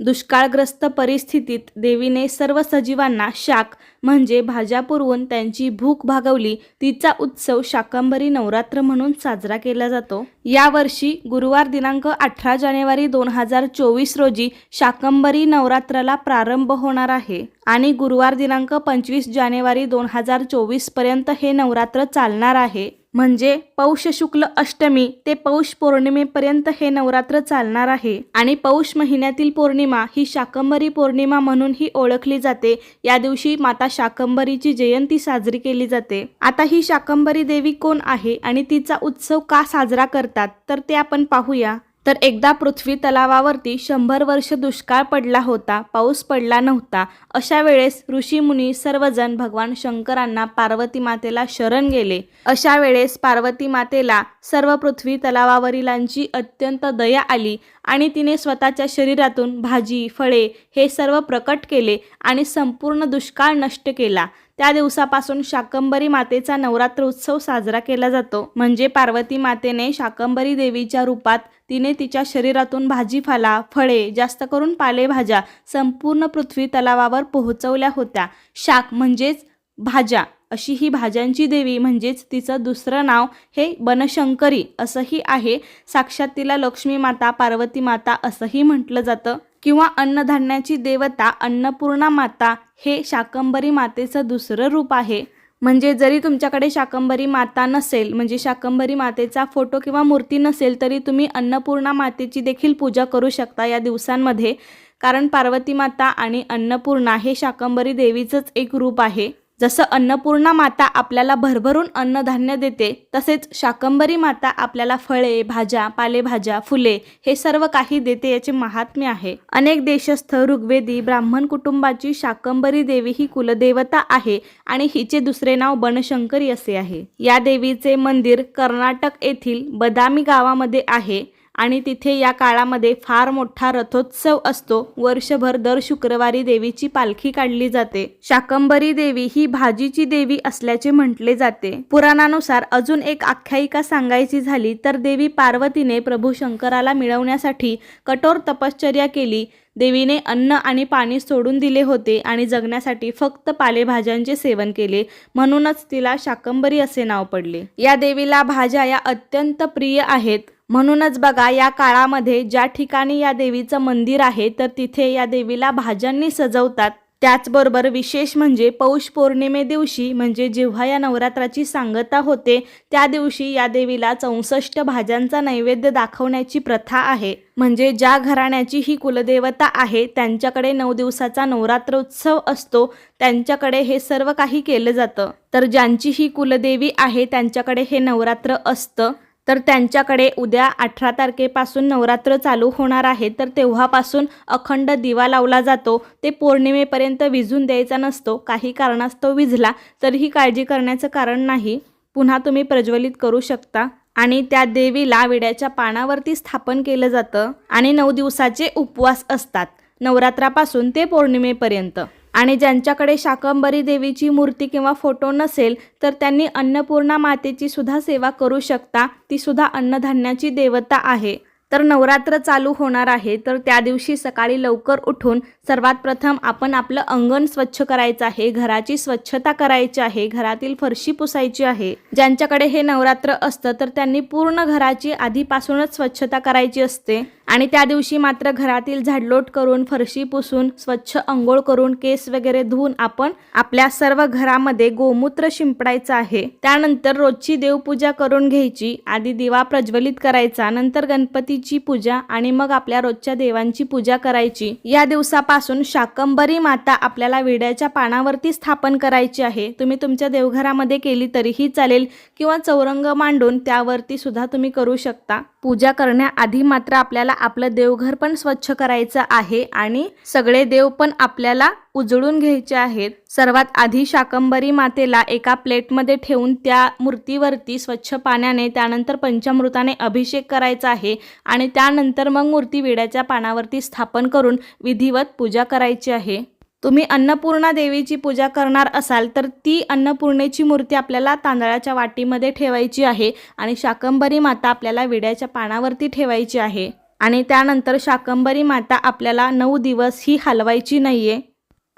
दुष्काळग्रस्त परिस्थितीत देवीने सर्व सजीवांना शाक म्हणजे भाज्या पुरवून त्यांची भूक भागवली तिचा उत्सव शाकंभरी नवरात्र म्हणून साजरा केला जातो. यावर्षी गुरुवार दिनांक अठरा जानेवारी दोन हजार चोवीस रोजी शाकंभरी नवरात्राला प्रारंभ होणार आहे आणि गुरुवार दिनांक पंचवीस जानेवारी दोन हजार चोवीसपर्यंत हे नवरात्र चालणार आहे. म्हणजे पौष शुक्ल अष्टमी ते पौष पौर्णिमेपर्यंत हे नवरात्र चालणार आहे. आणि पौष महिन्यातील पौर्णिमा ही शाकंभरी पौर्णिमा म्हणूनही ओळखली जाते. या दिवशी माता शाकंभरीची जयंती साजरी केली जाते. आता ही शाकंभरी देवी कोण आहे आणि तिचा उत्सव का साजरा करतात तर ते आपण पाहूया. तर एकदा पृथ्वी तलावावरती शंभर वर्ष दुष्काळ पडला होता पाऊस पडला नव्हता. अशा वेळेस ऋषीमुनी सर्वजण भगवान शंकरांना पार्वती मातेला शरण गेले. अशा वेळेस पार्वती मातेला सर्व पृथ्वी तलावावरीलांची अत्यंत दया आली आणि तिने स्वतःच्या शरीरातून भाजी फळे हे सर्व प्रकट केले आणि संपूर्ण दुष्काळ नष्ट केला. त्या दिवसापासून शाकंभरी मातेचा नवरात्र उत्सव साजरा केला जातो. म्हणजे पार्वती मातेने शाकंभरी देवीच्या रूपात तिने तिच्या शरीरातून भाजीपाला फळे जास्त करून पालेभाज्या संपूर्ण पृथ्वी तलावावर पोहोचवल्या होत्या. शाक म्हणजेच भाज्या. अशी ही भाज्यांची देवी म्हणजेच तिचं दुसरं नाव हे बनशंकरी असंही आहे. साक्षात तिला लक्ष्मी माता पार्वती माता असंही म्हटलं जातं. किंवा अन्नधान्याची देवता अन्नपूर्णा माता हे शाकंभरी मातेचं दुसरं रूप आहे. म्हणजे जरी तुमच्याकडे शाकंभरी माता नसेल म्हणजे शाकंभरी मातेचा फोटो किंवा मूर्ती नसेल तरी तुम्ही अन्नपूर्णा मातेची देखील पूजा करू शकता या दिवसांमध्ये. कारण पार्वती माता आणि अन्नपूर्णा हे शाकंभरी देवीचंच एक रूप आहे. जसं अन्नपूर्णा माता आपल्याला भरभरून अन्नधान्य देते तसेच शाकंभरी माता आपल्याला फळे भाज्या पालेभाज्या फुले हे सर्व काही देते याचे महात्म्य आहे. अनेक देशस्थ ऋग्वेदी ब्राह्मण कुटुंबाची शाकंभरी देवी ही कुलदेवता आहे आणि हिचे दुसरे नाव बनशंकरी असे आहे. या देवीचे मंदिर कर्नाटक येथील बदामी गावामध्ये आहे. आणि तिथे या काळामध्ये फार मोठा रथोत्सव असतो. वर्षभर दर शुक्रवारी देवीची पालखी काढली जाते. शाकंभरी देवी ही भाजीची देवी असल्याचे म्हटले जाते. पुराणानुसार अजून एक आख्यायिका सांगायची झाली तर देवी पार्वतीने प्रभू शंकराला मिळवण्यासाठी कठोर तपश्चर्या केली. देवीने अन्न आणि पाणी सोडून दिले होते आणि जगण्यासाठी फक्त पालेभाज्यांचे सेवन केले. म्हणूनच तिला शाकंभरी असे नाव पडले. या देवीला भाज्या या अत्यंत प्रिय आहेत. म्हणूनच बघा या काळामध्ये ज्या ठिकाणी या देवीचं मंदिर आहे तर तिथे या देवीला भाज्यांनी सजवतात. त्याचबरोबर विशेष म्हणजे पौष पौर्णिमे दिवशी म्हणजे जेव्हा या नवरात्राची सांगता होते त्या दिवशी या देवीला चौसष्ट भाज्यांचा नैवेद्य दाखवण्याची प्रथा आहे. म्हणजे ज्या घराण्याची ही कुलदेवता आहे त्यांच्याकडे नऊ दिवसाचा नवरात्रोत्सव असतो त्यांच्याकडे हे सर्व काही केलं जातं. तर ज्यांची ही कुलदेवी आहे त्यांच्याकडे हे नवरात्र असतं. तर त्यांच्याकडे उद्या अठरा तारखेपासून नवरात्र चालू होणार आहे. तर तेव्हापासून अखंड दिवा लावला जातो. ते पौर्णिमेपर्यंत विझून द्यायचा नसतो. काही कारणास्तव विझला तरीही काळजी करण्याचं कारण नाही. पुन्हा तुम्ही प्रज्वलित करू शकता. आणि त्या देवीला विड्याच्या पानावरती स्थापन केलं जातं. आणि नऊ दिवसाचे उपवास असतात. नवरात्रापासून ते पौर्णिमेपर्यंत. आणि ज्यांच्याकडे शाकंभरी देवीची मूर्ती किंवा फोटो नसेल तर त्यांनी अन्नपूर्णा मातेची सुद्धा सेवा करू शकता. ती सुद्धा अन्नधान्याची देवता आहे. तर नवरात्र चालू होणार आहे. तर त्या दिवशी सकाळी लवकर उठून सर्वात प्रथम आपण आपलं अंगण स्वच्छ करायचं आहे. घराची स्वच्छता करायची आहे. घरातील फरशी पुसायची आहे. ज्यांच्याकडे हे नवरात्र असतं तर त्यांनी पूर्ण घराची आधीपासूनच स्वच्छता करायची असते. आणि त्या दिवशी मात्र घरातील झाडलोट करून फरशी पुसून स्वच्छ अंघोळ करून केस वगैरे धुवून आपण आपल्या सर्व घरामध्ये गोमूत्र शिंपडायचं आहे. त्यानंतर रोजची देवपूजा करून घ्यायची आधी दिवा प्रज्वलित करायचा नंतर गणपतीची पूजा आणि मग आपल्या रोजच्या देवांची पूजा करायची. या दिवसापासून शाकंभरी माता आपल्याला विड्याच्या पानावरती स्थापन करायची आहे. तुम्ही तुमच्या देवघरामध्ये केली तरीही चालेल किंवा चौरंग मांडून त्यावरती सुद्धा तुम्ही करू शकता. पूजा करण्याआधी मात्र आपल्याला आपलं देवघर पण स्वच्छ करायचं आहे आणि सगळे देव पण आपल्याला उजळून घ्यायचे आहेत. सर्वात आधी शाकंभरी मातेला एका प्लेटमध्ये ठेवून त्या मूर्तीवरती स्वच्छ पाण्याने त्यानंतर पंचामृताने अभिषेक करायचा आहे आणि त्यानंतर मग मूर्ती विड्याच्या पानावरती स्थापन करून विधिवत पूजा करायची आहे. तुम्ही अन्नपूर्णा देवीची पूजा करणार असाल तर ती अन्नपूर्णेची मूर्ती आपल्याला तांदळाच्या वाटीमध्ये ठेवायची आहे आणि शाकंभरी माता आपल्याला विड्याच्या पानावरती ठेवायची आहे. आणि त्यानंतर शाकंबरी माता आपल्याला नऊ दिवस ही हलवायची नाहीये.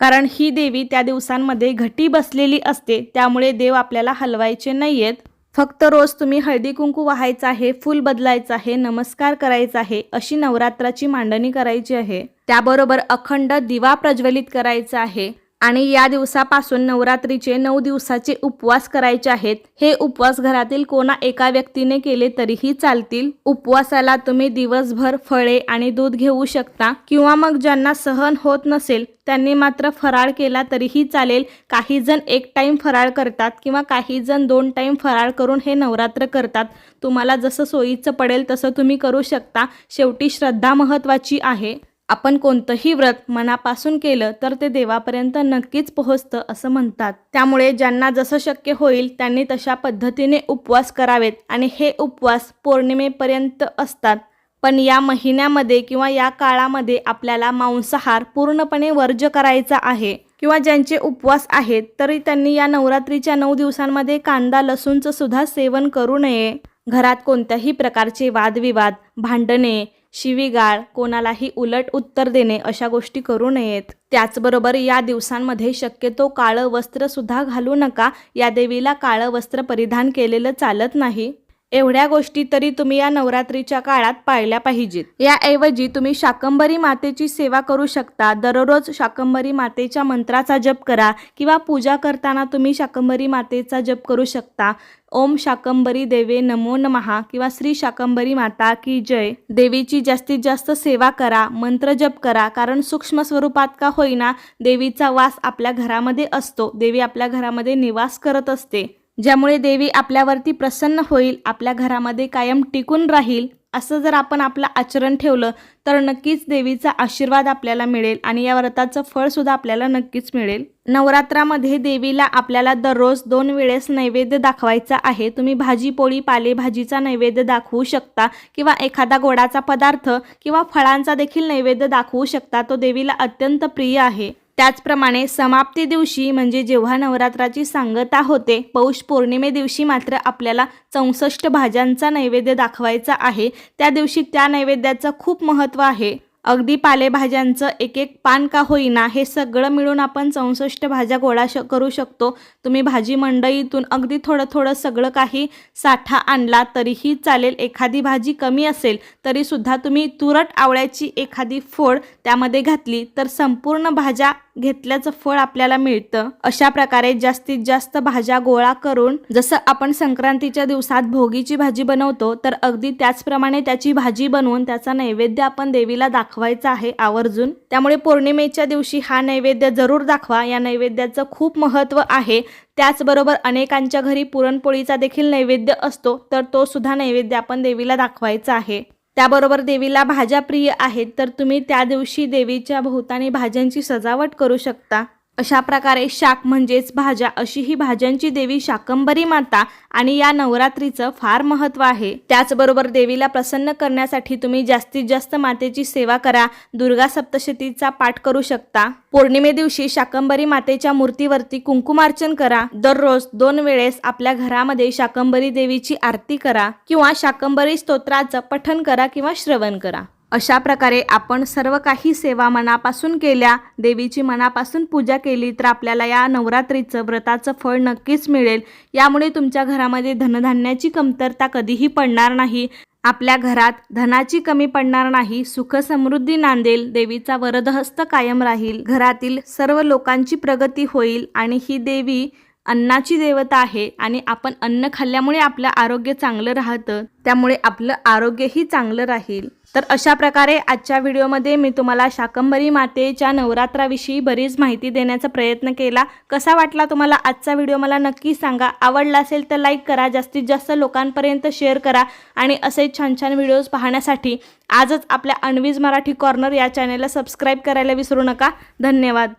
कारण ही देवी त्या दिवसांमध्ये घटी बसलेली असते त्यामुळे देव आपल्याला हलवायचे नाहीयेत. फक्त रोज तुम्ही हळदी कुंकू वाहायचं आहे फूल बदलायचं आहे नमस्कार करायचा आहे अशी नवरात्राची मांडणी करायची आहे. त्याबरोबर अखंड दिवा प्रज्वलित करायचा आहे. आणि या दिवसापासून नवरात्रीचे नऊ दिवसाचे उपवास करायचे आहेत. हे उपवास घरातील कोणा एका व्यक्तीने केले तरीही चालतील. उपवासाला तुम्ही दिवसभर फळे आणि दूध घेऊ शकता किंवा मग ज्यांना सहन होत नसेल त्यांनी मात्र फराळ केला तरीही चालेल. काही जण एक टाईम फराळ करतात किंवा काही जण दोन टाईम फराळ करून हे नवरात्र करतात. तुम्हाला जसं सोयीचं पडेल तसं तुम्ही करू शकता. शेवटी श्रद्धा महत्त्वाची आहे. आपण कोणतंही व्रत मनापासून केलं तर ते देवापर्यंत नक्कीच पोहोचतं असं म्हणतात. त्यामुळे ज्यांना जसं शक्य होईल त्यांनी तशा पद्धतीने उपवास करावेत आणि हे उपवास पौर्णिमेपर्यंत असतात. पण या महिन्यामध्ये किंवा या काळामध्ये आपल्याला मांसाहार पूर्णपणे वर्ज्य करायचा आहे किंवा ज्यांचे उपवास आहेत तरी त्यांनी या नवरात्रीच्या नऊ दिवसांमध्ये कांदा लसूणचं सुद्धा सेवन करू नये. घरात कोणत्याही प्रकारचे वादविवाद भांडणे शिवीगाळ कोणालाही उलट उत्तर देणे अशा गोष्टी करू नयेत. त्याचबरोबर या दिवसांमध्ये शक्यतो काळं वस्त्र सुद्धा घालू नका. या देवीला काळं वस्त्र परिधान केलेलं चालत नाही. एवढ्या गोष्टी तरी तुम्ही या नवरात्रीच्या काळात पाळल्या पाहिजेत. याऐवजी तुम्ही शाकंबरी मातेची सेवा करू शकता. दररोज शाकंबरी मातेच्या मंत्राचा जप करा किंवा पूजा करताना तुम्ही शाकंबरी मातेचा जप करू शकता. ओम शाकंबरी देवे नमो नमहा किंवा श्री शाकंबरी माता की जय. देवीची जास्तीत जास्त सेवा करा मंत्र जप करा कारण सूक्ष्म स्वरूपात का होईना देवीचा वास आपल्या घरामध्ये असतो. देवी आपल्या घरामध्ये निवास करत असते. ज्यामुळे देवी आपल्यावरती प्रसन्न होईल आपल्या घरामध्ये कायम टिकून राहील असं जर आपण आपलं आचरण ठेवलं तर नक्कीच देवीचा आशीर्वाद आपल्याला मिळेल आणि या व्रताचं फळसुद्धा आपल्याला नक्कीच मिळेल. नवरात्रामध्ये देवीला आपल्याला दररोज दोन वेळेस नैवेद्य दाखवायचा आहे. तुम्ही भाजी पोळी पालेभाजीचा नैवेद्य दाखवू शकता किंवा एखादा गोडाचा पदार्थ किंवा फळांचा देखील नैवेद्य दाखवू शकता. तो देवीला अत्यंत प्रिय आहे. त्याचप्रमाणे समाप्ती दिवशी म्हणजे जेव्हा नवरात्राची सांगता होते पौष पौर्णिमे दिवशी मात्र आपल्याला चौसष्ट भाज्यांचा नैवेद्य दाखवायचा आहे. त्या दिवशी त्या नैवेद्याचं खूप महत्त्व आहे. अगदी पालेभाज्यांचं एक एक पान का होईना हे सगळं मिळून आपण चौसष्ट भाज्या गोळा श करू शकतो. तुम्ही भाजी मंडईतून अगदी थोडं थोडं सगळं काही साठा आणला तरीही चालेल. एखादी भाजी कमी असेल तरीसुद्धा तुम्ही तुरट आवळ्याची एखादी फोड त्यामध्ये घातली तर संपूर्ण भाज्या घेतल्याचं फळ आपल्याला मिळतं. अशा प्रकारे जास्तीत जास्त भाज्या गोळा करून जसं आपण संक्रांतीच्या दिवसात भोगीची भाजी बनवतो तर अगदी त्याचप्रमाणे त्याची भाजी बनवून त्याचा नैवेद्य आपण देवीला दाखवायचा आहे आवर्जून. त्यामुळे पौर्णिमेच्या दिवशी हा नैवेद्य जरूर दाखवा. या नैवेद्याचं खूप महत्त्व आहे. त्याचबरोबर अनेकांच्या घरी पुरणपोळीचा देखील नैवेद्य असतो तर तो सुद्धा नैवेद्य आपण देवीला दाखवायचा आहे. त्याबरोबर देवीला भाज्या प्रिय आहेत तर तुम्ही त्या दिवशी देवीच्या भोवतानी भाज्यांची सजावट करू शकता. अशा प्रकारे शाक म्हणजेच भाज्या अशी ही भाज्यांची देवी शाकंबरी माता आणि या नवरात्रीचं फार महत्त्व आहे. त्याचबरोबर देवीला प्रसन्न करण्यासाठी तुम्ही जास्तीत जास्त मातेची सेवा करा. दुर्गा सप्तशतीचा पाठ करू शकता. पौर्णिमे दिवशी शाकंबरी मातेच्या मूर्तीवरती कुंकुमार्चन करा. दररोज दोन वेळेस आपल्या घरामध्ये शाकंबरी देवीची आरती करा किंवा शाकंबरी स्तोत्राचं पठन करा किंवा श्रवण करा. अशा प्रकारे आपण सर्व काही सेवा मनापासून केल्या देवीची मनापासून पूजा केली तर आपल्याला या नवरात्रीचं व्रताचं फळ नक्कीच मिळेल. यामुळे तुमच्या घरामध्ये धनधान्याची कमतरता कधीही पडणार नाही. आपल्या घरात धनाची कमी पडणार नाही सुख समृद्धी नांदेल देवीचा वरदहस्त कायम राहील. घरातील सर्व लोकांची प्रगती होईल आणि ही देवी अन्नाची देवता आहे आणि आपण अन्न खाल्ल्यामुळे आपलं आरोग्य चांगलं राहतं त्यामुळे आपलं आरोग्यही चांगलं राहील. तर अशा प्रकारे आजच्या व्हिडिओमध्ये मी तुम्हाला शाकंबरी मातेच्या नवरात्राविषयी बरीच माहिती देण्याचा प्रयत्न केला. कसा वाटला तुम्हाला आजचा व्हिडिओ मला नक्की सांगा. आवडला असेल तर लाईक करा जास्तीत जास्त लोकांपर्यंत शेअर करा आणि असे छान छान व्हिडिओज पाहण्यासाठी आजच आपल्या अनवीज मराठी कॉर्नर या चॅनेलला सबस्क्राईब करायला विसरू नका. धन्यवाद.